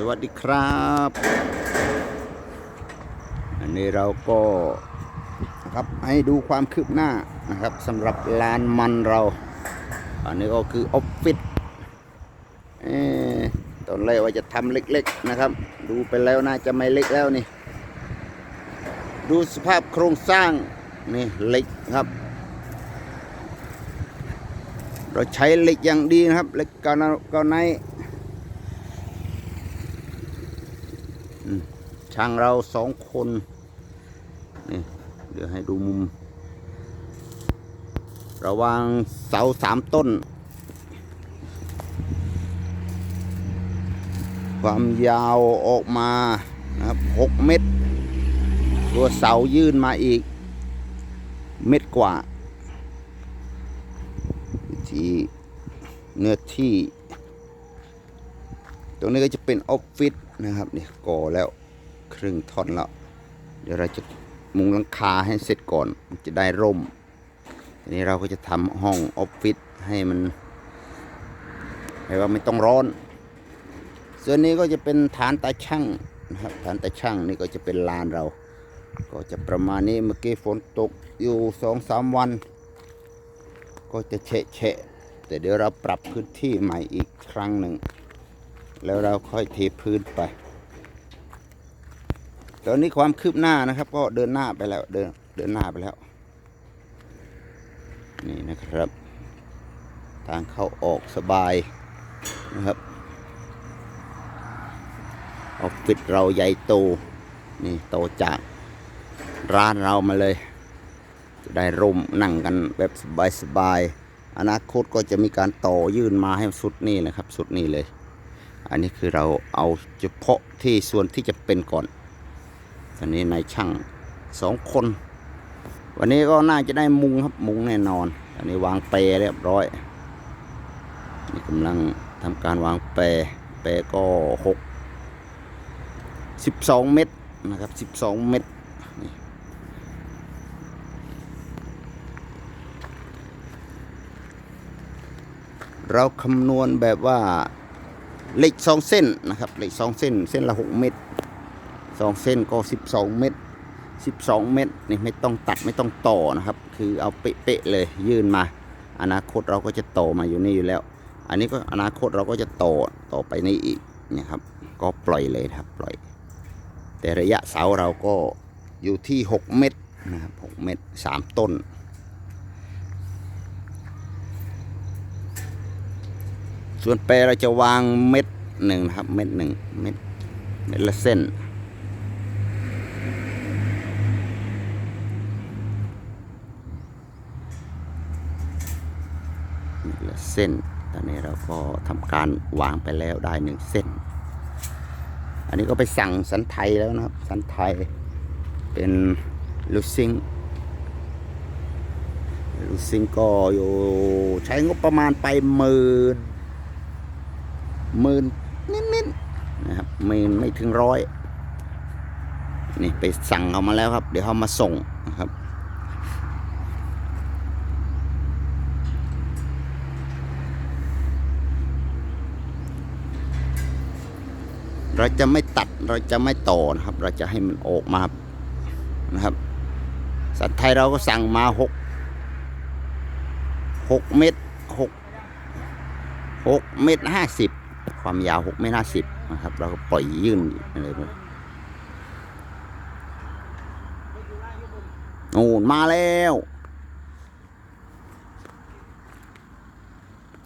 สวัสดีครับ อันนี้เราก็นะครับให้ดูความคืบหน้านะครับสำหรับลานมันเรา อันนี้ก็คือออฟฟิศตอนแรกว่าจะทำเล็กๆนะครับ ดูไปแล้วน่าจะไม่เล็กแล้วนี่ ดูสภาพโครงสร้างนี่เหล็กครับ เราใช้เหล็กอย่างดีนะครับเหล็กกาวนาเกาวไนอืม ช่างเราสองคนนี่เดี๋ยวให้ดูมุม ระวางเสาสามต้น ความยาวออกมานะครับหกเมตร ตัวเสายื่นมาอีก เม็ดกว่าที่เนื้อที่ ตรงนี้ก็จะเป็นออฟฟิศนะครับเนี่ยก่อแล้ว ครึ่งท่อนแล้วเดี๋ยวเราจะมุงหลังคาให้เสร็จก่อนจะได้ร่มทีนี้เราก็จะทำห้องออฟฟิศให้มันให้ว่าไม่ต้องร้อน ส่วนนี้ก็จะเป็นฐานตาช่างนะครับฐานตาช่างนี่ก็จะเป็นลานเรา ก็จะประมาณนี้เมื่อกี้ฝนตกอยู่สองสามวัน ก็จะเฉะเฉะแต่เดี๋ยวเราปรับพื้นที่ใหม่อีกครั้งหนึ่ง แล้วเราค่อยเทพื้นไป ตอนนี้ความคืบหน้านะครับ ก็เดินหน้าไปแล้วเดินเดินหน้าไปแล้ว นี่นะครับ ทางเข้าออกสบายนะครับออฟฟิศเราใหญ่โตนี่โตจากร้านเรามาเลย จะได้ร่มนั่งกันแบบสบายๆอนาคตก็จะมีการต่อยื่นมาให้สุดนี่เลยครับ สุดนี่เลย อันนี้คือเราเอาเฉพาะที่ส่วนที่จะเป็นก่อน ตอนนี้นายช่างสองคน วันนี้ก็น่าจะได้มุงครับมุงแน่นอนอันนี้วางเปรเรียบร้อย นี่กำลังทำการวางเปรเปรก็หกสิบสองเมตรนะครับสิบสองเมตรเราคำนวณแบบว่าเหล็กสองเส้นนะครับเหล็กสองเส้น เส้นละหกเมตร สองเส้นก็สิบสองเมตรสิบสองเมตรนี่ไม่ต้องตัดไม่ต้องต่อนะครับ คือเอาเป๊ะๆเลยยื่นมา อนาคตเราก็จะต่อมาอยู่นี่อยู่แล้ว อันนี้ก็อนาคตเราก็จะต่อต่อไปนี่อีกเนี่ยครับ ก็ปล่อยเลยครับปล่อย แต่ระยะเสาเราก็อยู่ที่ 6 เมตรนะครับ6เมตรสามต้น ส่วนแปรเราจะวางเม็ดหนึ่งนะครับ เม็ดหนึ่งเม็ดเม็ดละเส้น เม็ดละเส้น ตอนนี้เราก็ทำการวางไปแล้วได้หนึ่งเส้น อันนี้ก็ไปสั่งสันไทยแล้วนะครับ สันไทยเป็นลูซิงลูซิงก็อยู่ใช้งบประมาณไปหมื่นหมื่นนิดๆนะครับหมื่นไม่ถึงร้อยนี่ไปสั่งเอามาแล้วครับ เดี๋ยวเขามาส่งนะครับ เราจะไม่ตัดเราจะไม่ต่อนะครับ เราจะให้มันออกมานะครับ สัตว์ไทยเราก็สั่งมาหกหกเมตรหกหกเมตรห้าสิบความยาวหกเมตรห้าสิบนะครับ เราก็ปล่อยยื่นอะไรไปโอ้มาแล้ว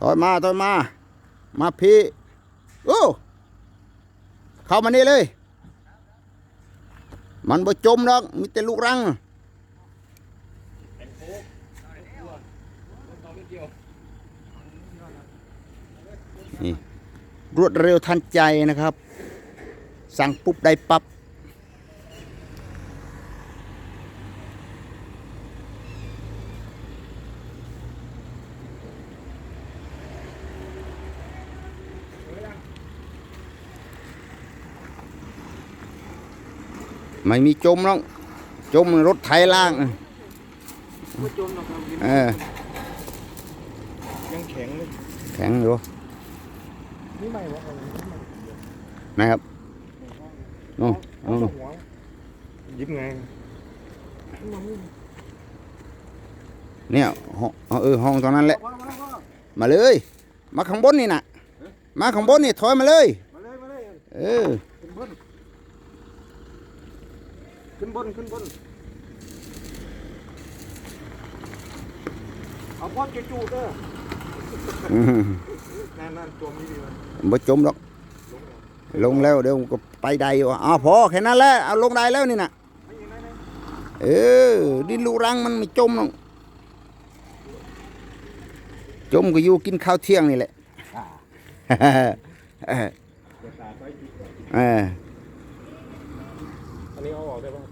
ถอยมาถอยมา มาพี่โอ้ เข้ามานี่เลย มันบ่จมหรอกมีแต่ลูกรังนี่รวดเร็วทันใจนะครับ สั่งปุ๊บได้ปับ๊บ ไม่มีจมหรอกจมรถไถล่างไม่จมหรอกครับเออยังแข็งเลยแข็งอยู่นี่ไม่วะอะไรนี่ไม่นะครับนู่นเอานู่นหัวยิ้มไงเนี่ยห้องเออห้องตรงนั้นแหละมามามามาเลย มาข้างบนนี่นะมาข้างบนนี่ถอยมาเลยมาเลยมาเลยเออ ขึ้นบน ขึ้นบนขึ้นบน เอาพอดจู่ๆเด้ออืมนั่นนั่นตัวมีดีมันบ่จมหรอก ลงแล้วเดี๋ยวก็ไปได้อยู่อ้าวพอแค่นั้นแหละเอาลงได้แล้วนี่นะไม่ยังไงนะเออ ดินลูกรังมันไม่จมหรอก จมก็อยู่กินข้าวเที่ยงนี่แหละ เออเดี๋ยวตาไปอีกเอออันนี้เอาออกได้ป่ะ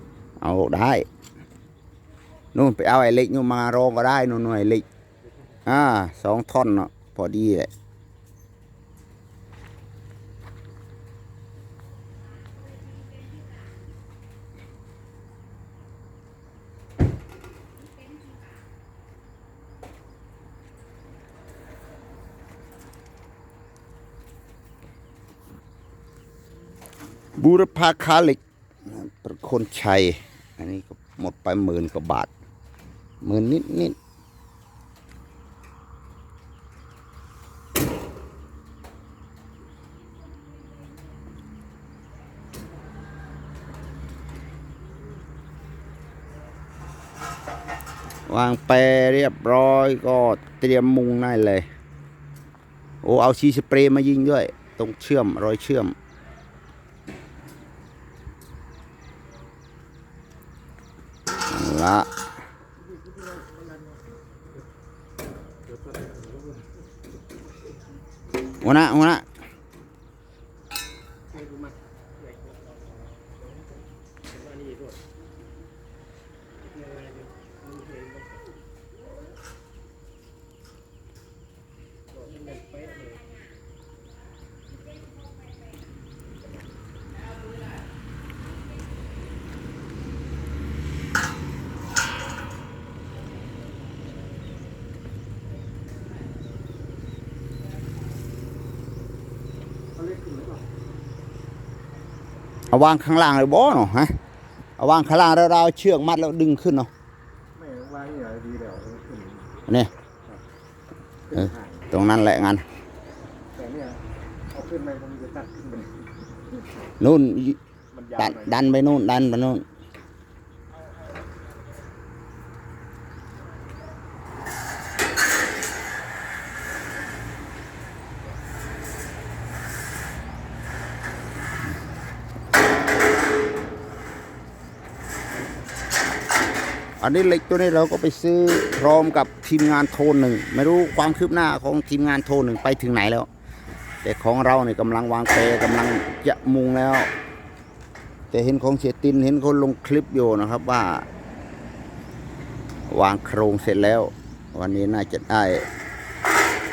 เอาได้นู่นไปเอาไอ้เล็กนู่นมารองก็ได้นู่นหน่วยเล็กอ่าสองท่อนเนาะพอดีแหละบูรพาคาล็กเประคนชัย ไปหมื่นกว่าบาทหมื่นนิดนิดวางแปรเรียบร้อยก็เตรียมมุงได้เลย โอ้เอาชีสเปรย์มายิงด้วย ตรงเชื่อมรอยเชื่อม ละหัวห เอาวางข้างล่างเลยบ่เนาะฮะเอาวางข้างล่างแล้วเราเอาเชือกมัดแล้วดึงขึ้นเนาะไม่วางอย่างดีแล้วขึ้นนี่ขึ้นห่างตรงนั้นแหละงั้นแต่เนี่ยเอาขึ้นไปมันจะตัดขึ้นไปนู่นมันยาวดันไปดันไปนู่นดันไปนู่น อันนี้เหล็กตัวนี้เราก็ไปซื้อพร้อมกับทีมงานโทนหนึ่งไม่รู้ความคืบหน้าของทีมงานโทนหนึ่งไปถึงไหนแล้ว แต่ของเราเนี่ยกำลังวางเปรกำลังจะมุงแล้ว แต่เห็นของเสียตินเห็นคนลงคลิปอยู่นะครับว่า วางโครงเสร็จแล้ว วันนี้น่าจะได้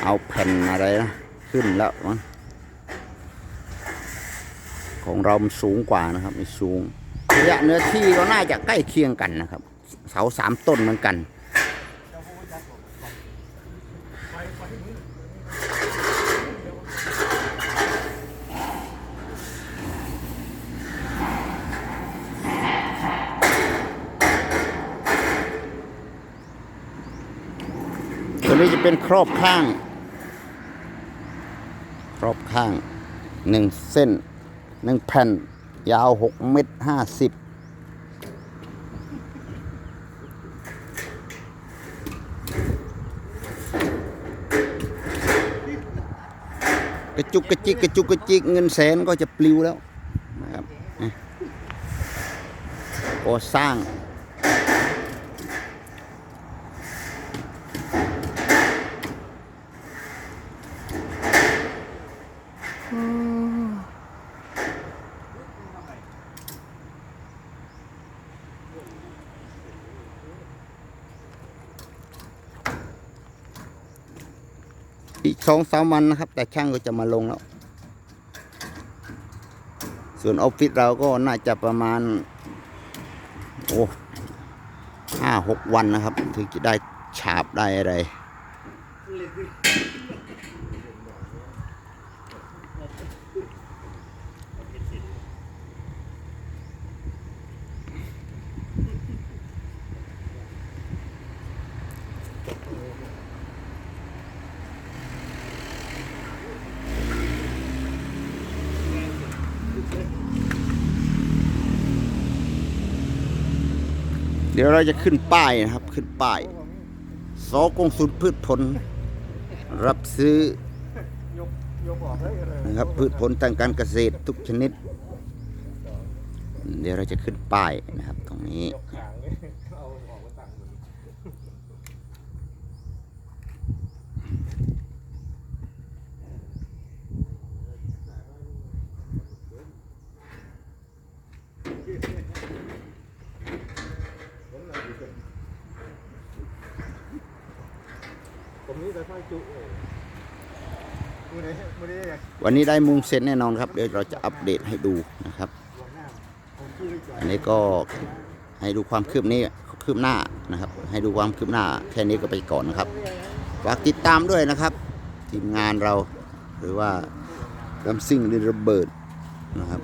เอาแผ่นอะไรนะขึ้นแล้วมั้งของเรามันสูงกว่านะครับมันสูงระยะเนื้อที่ก็น่าจะใกล้เคียงกันนะครับาสามต้นเหมือนกัน ตัวนี้จะเป็นครอบข้าง ครอบข้างหนึ่งเส้นหนึ่งแผ่น ยาวหกเมตรห้าสิบ กระจุกกระจิกกระจุกกระจิกเงินแสนก็จะปลิวแล้วนะครับก่อสร้าง อีกสองสามวันนะครับ แต่ช่างก็จะมาลงแล้ว ส่วนออฟฟิศเราก็น่าจะประมาณ โอ้ห้าหกวันนะครับ ถึงจะได้ฉาบได้อะไร เดี๋ยวเราจะขึ้นป้ายนะครับ ขึ้นป้ายสกงสุลพืชผล รับซื้อนะครับพืชผลทางการเกษตรทุกชนิด เดี๋ยวเราจะขึ้นป้ายนะครับ ตรงนี้ ยกขางเลยเอาออกมาตั้งมัน ผมนี่แต่ไฟจุเลยมือนี้มือนี้อยาก วันนี้ได้มุงเซ็นแน่นอนครับ เดี๋ยวเราจะอัปเดตให้ดูนะครับ อันนี้ก็ให้ดูความคืบนี้คืบหน้านะครับ ให้ดูความคืบหน้าแค่นี้ก็ไปก่อนนะครับฝากติดตามด้วยนะครับ ทีมงานเราหรือว่าลำซิ่งดินระเบิดนะครับ